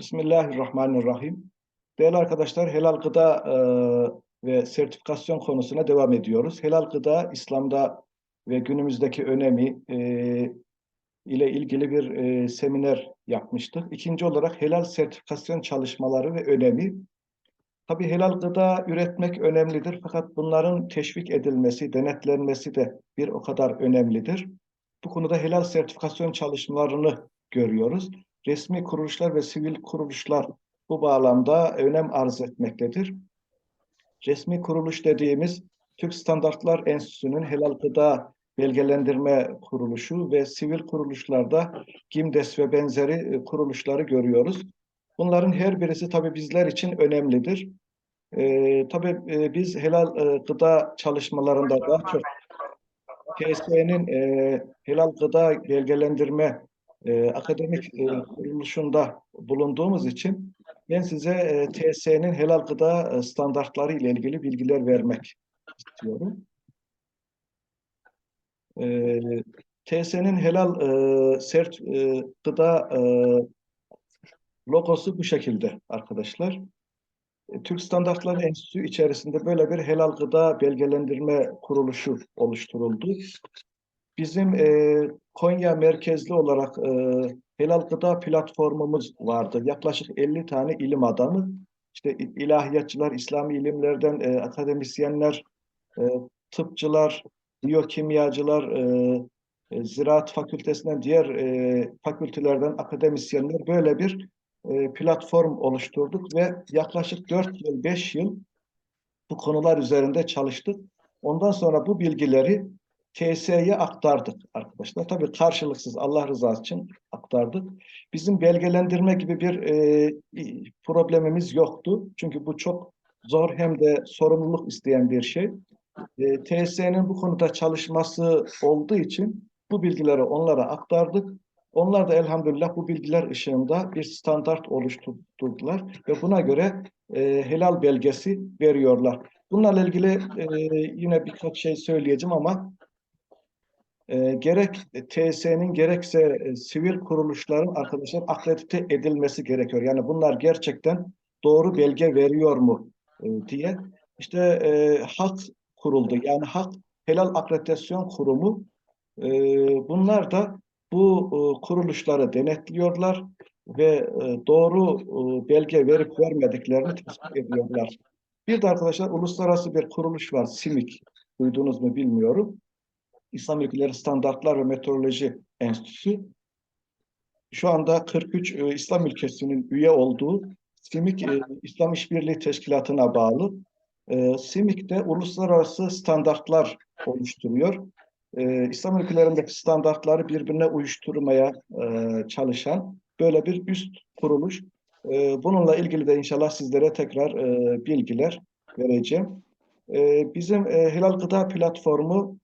Bismillahirrahmanirrahim. Değerli arkadaşlar, helal gıda e, ve sertifikasyon konusuna devam ediyoruz. Helal gıda, İslam'da ve günümüzdeki önemi e, ile ilgili bir e, seminer yapmıştık. İkinci olarak helal sertifikasyon çalışmaları ve önemi. Tabii helal gıda üretmek önemlidir fakat bunların teşvik edilmesi, denetlenmesi de bir o kadar önemlidir. Bu konuda helal sertifikasyon çalışmalarını görüyoruz resmi kuruluşlar ve sivil kuruluşlar bu bağlamda önem arz etmektedir. Resmi kuruluş dediğimiz Türk Standartlar Enstitüsü'nün helal gıda belgelendirme kuruluşu ve sivil kuruluşlarda GİMDES ve benzeri e, kuruluşları görüyoruz. Bunların her birisi tabii bizler için önemlidir. Ee, tabii e, biz helal e, gıda çalışmalarında daha çok TSE'nin e, helal gıda belgelendirme e, akademik e, kuruluşunda bulunduğumuz için ben size e, TSE'nin helal gıda e, standartları ile ilgili bilgiler vermek istiyorum. E, TSE'nin helal e, sert e, gıda e, logosu bu şekilde arkadaşlar. E, Türk Standartları Enstitüsü içerisinde böyle bir helal gıda belgelendirme kuruluşu oluşturuldu. Bizim e, Konya merkezli olarak e, helal gıda platformumuz vardı. Yaklaşık 50 tane ilim adamı, işte ilahiyatçılar, İslami ilimlerden e, akademisyenler, e, tıpçılar, biyokimyacılar, e, e, ziraat fakültesinden diğer e, fakültelerden akademisyenler böyle bir e, platform oluşturduk ve yaklaşık 4 yıl, 5 yıl bu konular üzerinde çalıştık. Ondan sonra bu bilgileri TSE'ye aktardık arkadaşlar. Tabii karşılıksız Allah rızası için aktardık. Bizim belgelendirme gibi bir e, problemimiz yoktu. Çünkü bu çok zor hem de sorumluluk isteyen bir şey. E, TSE'nin bu konuda çalışması olduğu için bu bilgileri onlara aktardık. Onlar da elhamdülillah bu bilgiler ışığında bir standart oluşturdular ve buna göre e, helal belgesi veriyorlar. Bunlarla ilgili e, yine birkaç şey söyleyeceğim ama e, gerek TSE'nin gerekse e, sivil kuruluşların arkadaşlar akredite edilmesi gerekiyor. Yani bunlar gerçekten doğru belge veriyor mu e, diye. İşte e, HAK kuruldu. Yani HAK Helal Akreditasyon Kurumu e, bunlar da bu e, kuruluşları denetliyorlar ve e, doğru e, belge verip vermediklerini tespit ediyorlar. Bir de arkadaşlar uluslararası bir kuruluş var, SİMİK. Duydunuz mu bilmiyorum. İslam Ülkeleri Standartlar ve Meteoroloji Enstitüsü. Şu anda 43 e, İslam ülkesinin üye olduğu SİMİK e, İslam İşbirliği Teşkilatı'na bağlı. E, SİMİK de uluslararası standartlar oluşturuyor. E, İslam ülkelerindeki standartları birbirine uyuşturmaya e, çalışan böyle bir üst kuruluş. E, bununla ilgili de inşallah sizlere tekrar e, bilgiler vereceğim. E, bizim e, Helal Gıda Platformu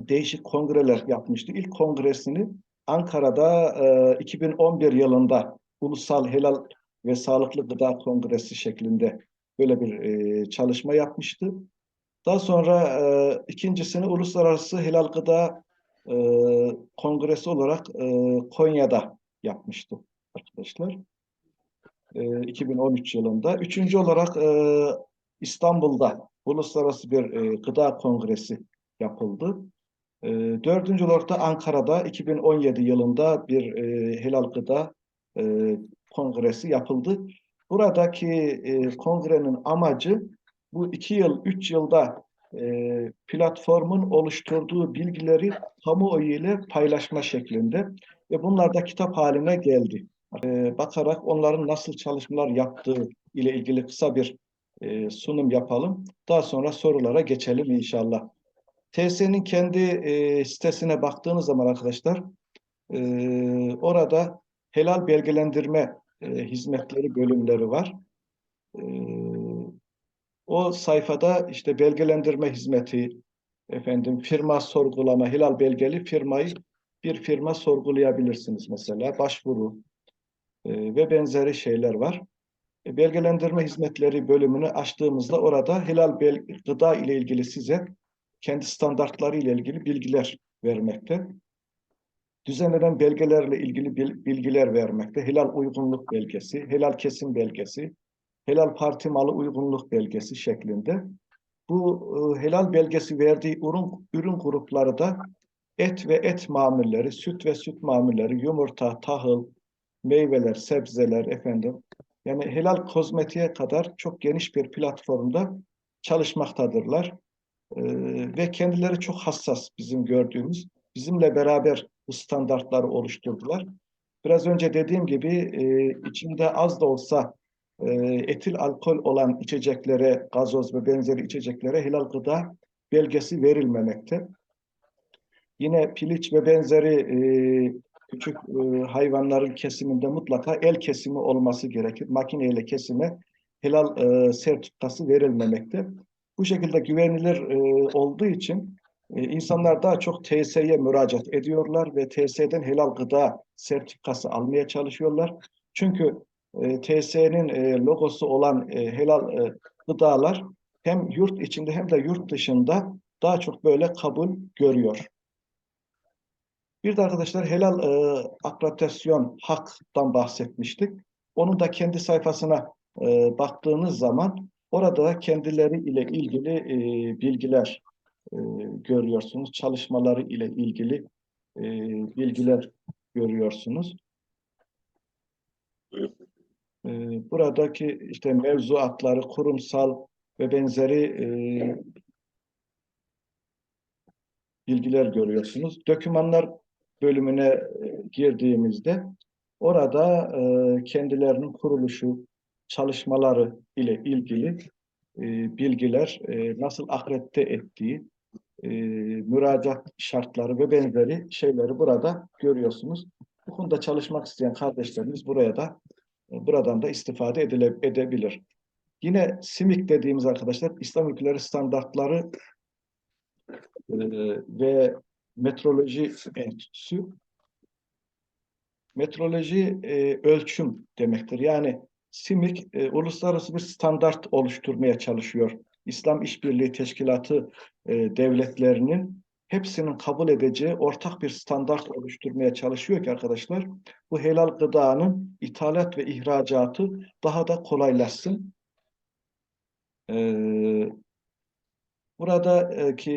değişik kongreler yapmıştı. İlk kongresini Ankara'da e, 2011 yılında Ulusal Helal ve Sağlıklı Gıda Kongresi şeklinde böyle bir e, çalışma yapmıştı. Daha sonra e, ikincisini Uluslararası Helal Gıda e, Kongresi olarak e, Konya'da yapmıştı arkadaşlar. E, 2013 yılında. Üçüncü olarak e, İstanbul'da Uluslararası bir e, gıda kongresi yapıldı. E, dördüncü olarak da Ankara'da 2017 yılında bir e, helal gıda e, kongresi yapıldı. Buradaki e, kongrenin amacı bu iki yıl, üç yılda e, platformun oluşturduğu bilgileri kamuoyu ile paylaşma şeklinde ve bunlar da kitap haline geldi. E, bakarak onların nasıl çalışmalar yaptığı ile ilgili kısa bir e, sunum yapalım. Daha sonra sorulara geçelim inşallah. TSE'nin kendi e, sitesine baktığınız zaman arkadaşlar e, orada helal belgelendirme e, hizmetleri bölümleri var. E, o sayfada işte belgelendirme hizmeti, efendim firma sorgulama, helal belgeli firmayı bir firma sorgulayabilirsiniz mesela, başvuru e, ve benzeri şeyler var. E, belgelendirme hizmetleri bölümünü açtığımızda orada helal gıda ile ilgili size kendi standartları ile ilgili bilgiler vermekte. düzenlenen belgelerle ilgili bil- bilgiler vermekte. Helal uygunluk belgesi, helal kesim belgesi, helal parti malı uygunluk belgesi şeklinde. Bu e, helal belgesi verdiği ürün, ürün grupları da et ve et mamulleri, süt ve süt mamulleri, yumurta, tahıl, meyveler, sebzeler efendim. Yani helal kozmetiğe kadar çok geniş bir platformda çalışmaktadırlar. Ee, ve kendileri çok hassas bizim gördüğümüz. Bizimle beraber bu standartları oluşturdular. Biraz önce dediğim gibi e, içinde az da olsa e, etil alkol olan içeceklere, gazoz ve benzeri içeceklere helal gıda belgesi verilmemekte. Yine piliç ve benzeri e, küçük e, hayvanların kesiminde mutlaka el kesimi olması gerekir. Makineyle kesime helal e, sertifikası verilmemekte. Bu şekilde güvenilir e, olduğu için e, insanlar daha çok TSE'ye müracaat ediyorlar ve TSE'den helal gıda sertifikası almaya çalışıyorlar. Çünkü e, TSE'nin e, logosu olan e, helal e, gıdalar hem yurt içinde hem de yurt dışında daha çok böyle kabul görüyor. Bir de arkadaşlar helal e, akreditasyon haktan bahsetmiştik. Onun da kendi sayfasına e, baktığınız zaman orada da kendileri ile ilgili e, bilgiler e, görüyorsunuz. Çalışmaları ile ilgili e, bilgiler görüyorsunuz. E, buradaki işte mevzuatları, kurumsal ve benzeri e, bilgiler görüyorsunuz. Dokümanlar bölümüne e, girdiğimizde orada e, kendilerinin kuruluşu, çalışmaları ile ilgili e, bilgiler e, nasıl akredite ettiği, e, müracaat şartları ve benzeri şeyleri burada görüyorsunuz. Bu konuda çalışmak isteyen kardeşlerimiz buraya da e, buradan da istifade edile, edebilir. Yine SİMİK dediğimiz arkadaşlar İslam ülkeleri standartları e, ve metroloji enstitüsü metroloji e, ölçüm demektir. Yani SİMİK e, uluslararası bir standart oluşturmaya çalışıyor. İslam İşbirliği Teşkilatı e, devletlerinin hepsinin kabul edeceği ortak bir standart oluşturmaya çalışıyor ki arkadaşlar bu helal gıdanın ithalat ve ihracatı daha da kolaylaşsın. Ee, buradaki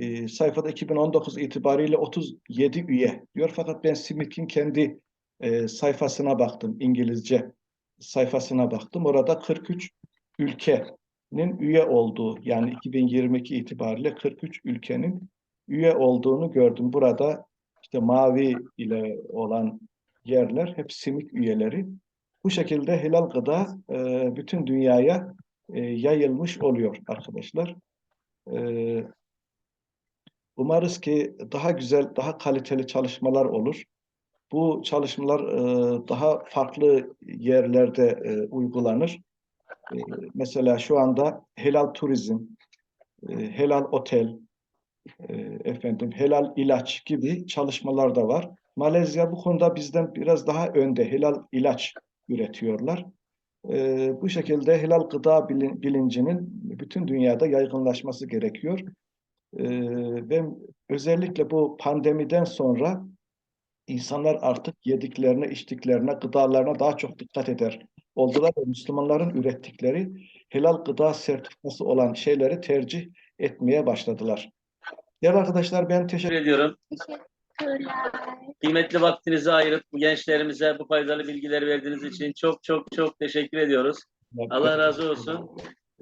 e, sayfada 2019 itibariyle 37 üye diyor fakat ben SİMİK'in kendi e, sayfasına baktım İngilizce sayfasına baktım. Orada 43 ülkenin üye olduğu yani 2022 itibariyle 43 ülkenin üye olduğunu gördüm. Burada işte mavi ile olan yerler hep simik üyeleri. Bu şekilde helal gıda e, bütün dünyaya e, yayılmış oluyor arkadaşlar. E, umarız ki daha güzel, daha kaliteli çalışmalar olur. Bu çalışmalar e, daha farklı yerlerde e, uygulanır. E, mesela şu anda helal turizm, helal otel, efendim helal ilaç gibi çalışmalar da var. Malezya bu konuda bizden biraz daha önde helal ilaç üretiyorlar. Bu şekilde helal gıda bilin, bilincinin bütün dünyada yaygınlaşması gerekiyor. E, ve özellikle bu pandemiden sonra insanlar artık yediklerine, içtiklerine, gıdalarına daha çok dikkat eder oldular ve Müslümanların ürettikleri helal gıda sertifikası olan şeyleri tercih etmeye başladılar. Değerli arkadaşlar ben teşekkür ediyorum. Teşekkürler. Kıymetli vaktinizi ayırıp bu gençlerimize bu faydalı bilgileri verdiğiniz için çok çok çok teşekkür ediyoruz. Allah razı olsun.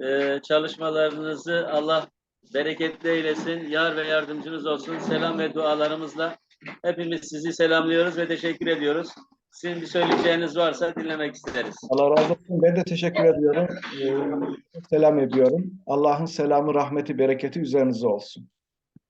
Ee, çalışmalarınızı Allah bereketli eylesin. Yar ve yardımcınız olsun. Selam ve dualarımızla hepimiz sizi selamlıyoruz ve teşekkür ediyoruz. Sizin bir söyleyeceğiniz varsa dinlemek isteriz. Allah razı olsun. Ben de teşekkür ediyorum. Ee, selam ediyorum. Allah'ın selamı, rahmeti, bereketi üzerinize olsun.